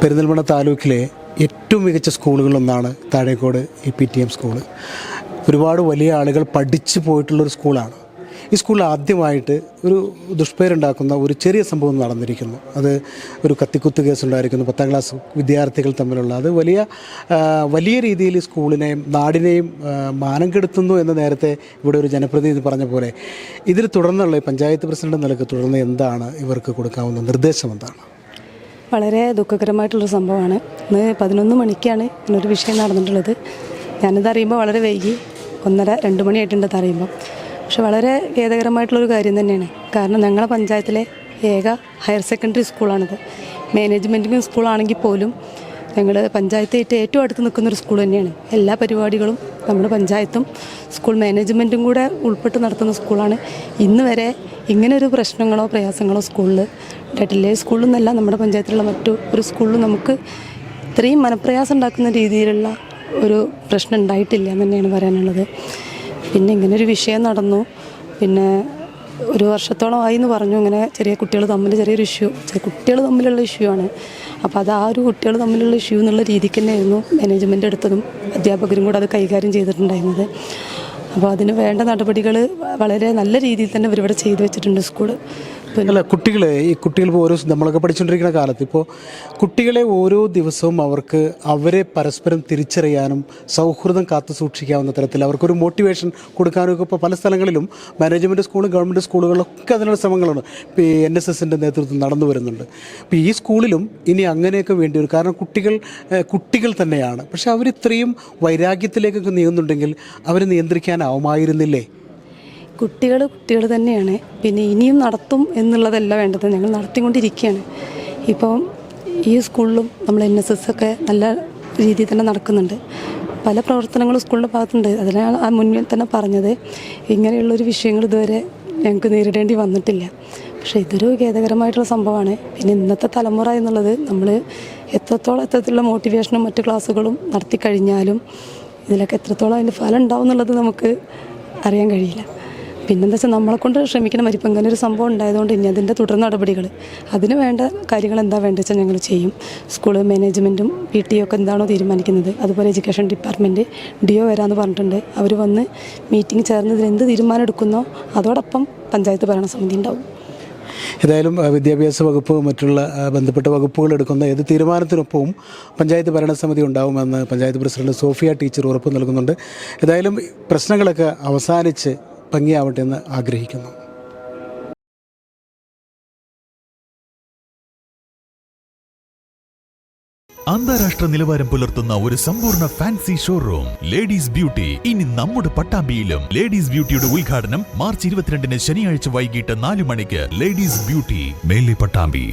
പെരിന്തൽമണ്ണ താലൂക്കിലെ ഏറ്റവും മികച്ച സ്കൂളുകളൊന്നാണ് താഴേക്കോട് ഈ പി ടി എം സ്കൂൾ. ഒരുപാട് വലിയ ആളുകൾ പഠിച്ചു പോയിട്ടുള്ളൊരു സ്കൂളാണ്. ഈ സ്കൂളിൽ ആദ്യമായിട്ട് ഒരു ദുഷ്പേരുണ്ടാക്കുന്ന ഒരു ചെറിയ സംഭവം നടന്നിരിക്കുന്നു. അത് ഒരു കത്തിക്കുത്ത് കേസ് ഉണ്ടായിരിക്കുന്നു പത്താം ക്ലാസ് വിദ്യാർത്ഥികൾ തമ്മിലുള്ള. അത് വലിയ വലിയ രീതിയിൽ സ്കൂളിനെയും നാടിനെയും മാനം കെടുത്തുന്നു എന്ന് നേരത്തെ ഇവിടെ ഒരു ജനപ്രതിനിധി പറഞ്ഞ പോലെ ഇതിൽ തുടർന്നുള്ള പഞ്ചായത്ത് പ്രസിഡന്റ് നിലയ്ക്ക് തുടർന്ന് എന്താണ് ഇവർക്ക് കൊടുക്കാവുന്ന നിർദ്ദേശം എന്താണ്? വളരെ ദുഃഖകരമായിട്ടുള്ളൊരു സംഭവമാണ്. ഇന്ന് പതിനൊന്ന് മണിക്കാണ് ഇങ്ങനൊരു വിഷയം നടന്നിട്ടുള്ളത്. ഞാനിത് അറിയുമ്പോൾ വളരെ വൈകി ഒന്നര രണ്ട് മണിയായിട്ടുണ്ട് ഇത് അറിയുമ്പോൾ പക്ഷെ വളരെ ഖേദകരമായിട്ടുള്ളൊരു കാര്യം തന്നെയാണ്. കാരണം ഞങ്ങളെ പഞ്ചായത്തിലെ ഏക ഹയർ സെക്കൻഡറി സ്കൂളാണിത്. മാനേജ്മെന്റിങ് സ്കൂളാണെങ്കിൽ പോലും ഞങ്ങൾ പഞ്ചായത്തായിട്ട് ഏറ്റവും അടുത്ത് നിൽക്കുന്ന ഒരു സ്കൂൾ തന്നെയാണ്. എല്ലാ പരിപാടികളും നമ്മുടെ പഞ്ചായത്തും സ്കൂൾ മാനേജ്മെന്റും കൂടെ ഉൾപ്പെട്ട് നടത്തുന്ന സ്കൂളാണ്. ഇന്ന് വരെ ഇങ്ങനെ ഒരു പ്രശ്നങ്ങളോ പ്രയാസങ്ങളോ സ്കൂളിൽ ഉണ്ടായിട്ടില്ല. സ്കൂളിൽ നിന്നല്ല നമ്മുടെ പഞ്ചായത്തിലുള്ള മറ്റു ഒരു സ്കൂളിൽ നമുക്ക് ഇത്രയും മനപ്രയാസം ഉണ്ടാക്കുന്ന രീതിയിലുള്ള ഒരു പ്രശ്നം ഉണ്ടായിട്ടില്ല എന്ന് തന്നെയാണ് പറയാനുള്ളത്. പിന്നെ ഇങ്ങനൊരു വിഷയം നടന്നു. പിന്നെ ഒരു വർഷത്തോളമായി എന്ന് പറഞ്ഞു. ഇങ്ങനെ ചെറിയ കുട്ടികൾ തമ്മിൽ ചെറിയൊരു ഇഷ്യൂ കുട്ടികൾ തമ്മിലുള്ള ഇഷ്യൂ ആണ്. അപ്പോൾ അത് ആ ഒരു കുട്ടികൾ തമ്മിലുള്ള ഇഷ്യൂ എന്നുള്ള രീതിക്ക് തന്നെയായിരുന്നു മാനേജ്മെന്റ് എടുത്തതും അധ്യാപകരും കൂടെ അത് കൈകാര്യം ചെയ്തിട്ടുണ്ടായിരുന്നത്. അപ്പോൾ അതിന് വേണ്ട നടപടികൾ വളരെ നല്ല രീതിയിൽ തന്നെ ഇവരിവിടെ ചെയ്തു വെച്ചിട്ടുണ്ട് പിന്നെ അല്ല കുട്ടികളെ ഈ കുട്ടികൾ ഇപ്പോൾ ഓരോ നമ്മളൊക്കെ പഠിച്ചുകൊണ്ടിരിക്കുന്ന കാലത്ത് ഇപ്പോൾ കുട്ടികളെ ഓരോ ദിവസവും അവർക്ക് അവരെ പരസ്പരം തിരിച്ചറിയാനും സൗഹൃദം കാത്തു സൂക്ഷിക്കാവുന്ന തരത്തിൽ അവർക്കൊരു മോട്ടിവേഷൻ കൊടുക്കാനും ഇപ്പോൾ പല സ്ഥലങ്ങളിലും മാനേജ്മെന്റ് സ്കൂളും ഗവൺമെന്റ് സ്കൂളുകളിലൊക്കെ അതിനുള്ള ശ്രമങ്ങളാണ്. ഇപ്പോൾ എൻ എസ് എസിന്റെ നേതൃത്വം നടന്നു വരുന്നുണ്ട്. ഇപ്പോൾ ഈ സ്കൂളിലും ഇനി അങ്ങനെയൊക്കെ വേണ്ടി വരും കാരണം കുട്ടികൾ കുട്ടികൾ തന്നെയാണ്. പക്ഷേ അവർ ഇത്രയും വൈരാഗ്യത്തിലേക്കൊക്കെ നീങ്ങുന്നുണ്ടെങ്കിൽ അവരെ നിയന്ത്രിക്കാനാവുമായിരുന്നില്ലേ കുട്ടികൾ കുട്ടികൾ തന്നെയാണ്. പിന്നെ ഇനിയും നടത്തും എന്നുള്ളതല്ല വേണ്ടത്. ഞങ്ങൾ നടത്തിക്കൊണ്ടിരിക്കുകയാണ്. ഇപ്പം ഈ സ്കൂളിലും നമ്മൾ എൻ എസ് എസ് ഒക്കെ നല്ല രീതിയിൽ തന്നെ നടക്കുന്നുണ്ട്. പല പ്രവർത്തനങ്ങളും സ്കൂളിന്റെ ഭാഗത്തുണ്ട്. അതിനാണ് ആ മുന്നിൽ തന്നെ പറഞ്ഞത്. ഇങ്ങനെയുള്ളൊരു വിഷയങ്ങൾ ഇതുവരെ ഞങ്ങൾക്ക് നേരിടേണ്ടി വന്നിട്ടില്ല. പക്ഷേ ഇതൊരു ഖേദകരമായിട്ടുള്ള സംഭവമാണ്. പിന്നെ ഇന്നത്തെ തലമുറ എന്നുള്ളത് നമ്മൾ എത്രത്തോളം എത്തരത്തിലുള്ള മോട്ടിവേഷനും മറ്റു ക്ലാസ്സുകളും നടത്തി കഴിഞ്ഞാലും ഇതിലൊക്കെ എത്രത്തോളം അതിന്റെ ഫലം ഉണ്ടാവും എന്നുള്ളത് നമുക്ക് അറിയാൻ കഴിയില്ല. പിന്നെന്താ വെച്ചാൽ നമ്മളെ കൊണ്ട് ശ്രമിക്കണം വരിപ്പം ഇങ്ങനെ ഒരു സംഭവം ഉണ്ടായതുകൊണ്ട് ഇനി അതിന്റെ തുടർ നടപടികൾ അതിന് വേണ്ട കാര്യങ്ങൾ എന്താ വേണ്ടത് വെച്ചാൽ ഞങ്ങൾ ചെയ്യും. സ്കൂൾ മാനേജ്മെന്റും പി ടി ഒക്കെ എന്താണോ തീരുമാനിക്കുന്നത്. അതുപോലെ എഡ്യൂക്കേഷൻ ഡിപ്പാർട്ട്മെന്റ് ഡി ഒ വരാമെന്ന് പറഞ്ഞിട്ടുണ്ട്. അവർ വന്ന് മീറ്റിംഗ് ചേർന്നതിന് എന്ത് തീരുമാനം എടുക്കുന്നോ അതോടൊപ്പം പഞ്ചായത്ത് ഭരണസമിതി ഉണ്ടാവും. ഏതായാലും വിദ്യാഭ്യാസ വകുപ്പ് മറ്റുള്ള ബന്ധപ്പെട്ട വകുപ്പുകൾ എടുക്കുന്ന ഏത് തീരുമാനത്തിനൊപ്പവും പഞ്ചായത്ത് ഭരണസമിതി ഉണ്ടാവുമെന്ന് പഞ്ചായത്ത് പ്രസിഡന്റ് സോഫിയ ടീച്ചർ ഉറപ്പ് നൽകുന്നുണ്ട്. ഏതായാലും പ്രശ്നങ്ങളൊക്കെ അവസാനിച്ച് ഭംഗിയാവട്ടെ എന്ന് ആഗ്രഹിക്കുന്നു. അന്താരാഷ്ട്ര നിലവാരം പുലർത്തുന്ന ഒരു സമ്പൂർണ ഫാൻസി ഷോറൂം ലേഡീസ് ബ്യൂട്ടി ഇനി നമ്മുടെ പട്ടാമ്പിയിലും ലേഡീസ് ബ്യൂട്ടിയുടെ ഉദ്ഘാടനം മാർച്ച് ഇരുപത്തിരണ്ടിന് ശനിയാഴ്ച വൈകിട്ട് നാല് മണിക്ക് ലേഡീസ് ബ്യൂട്ടി മേലെ പട്ടാമ്പി.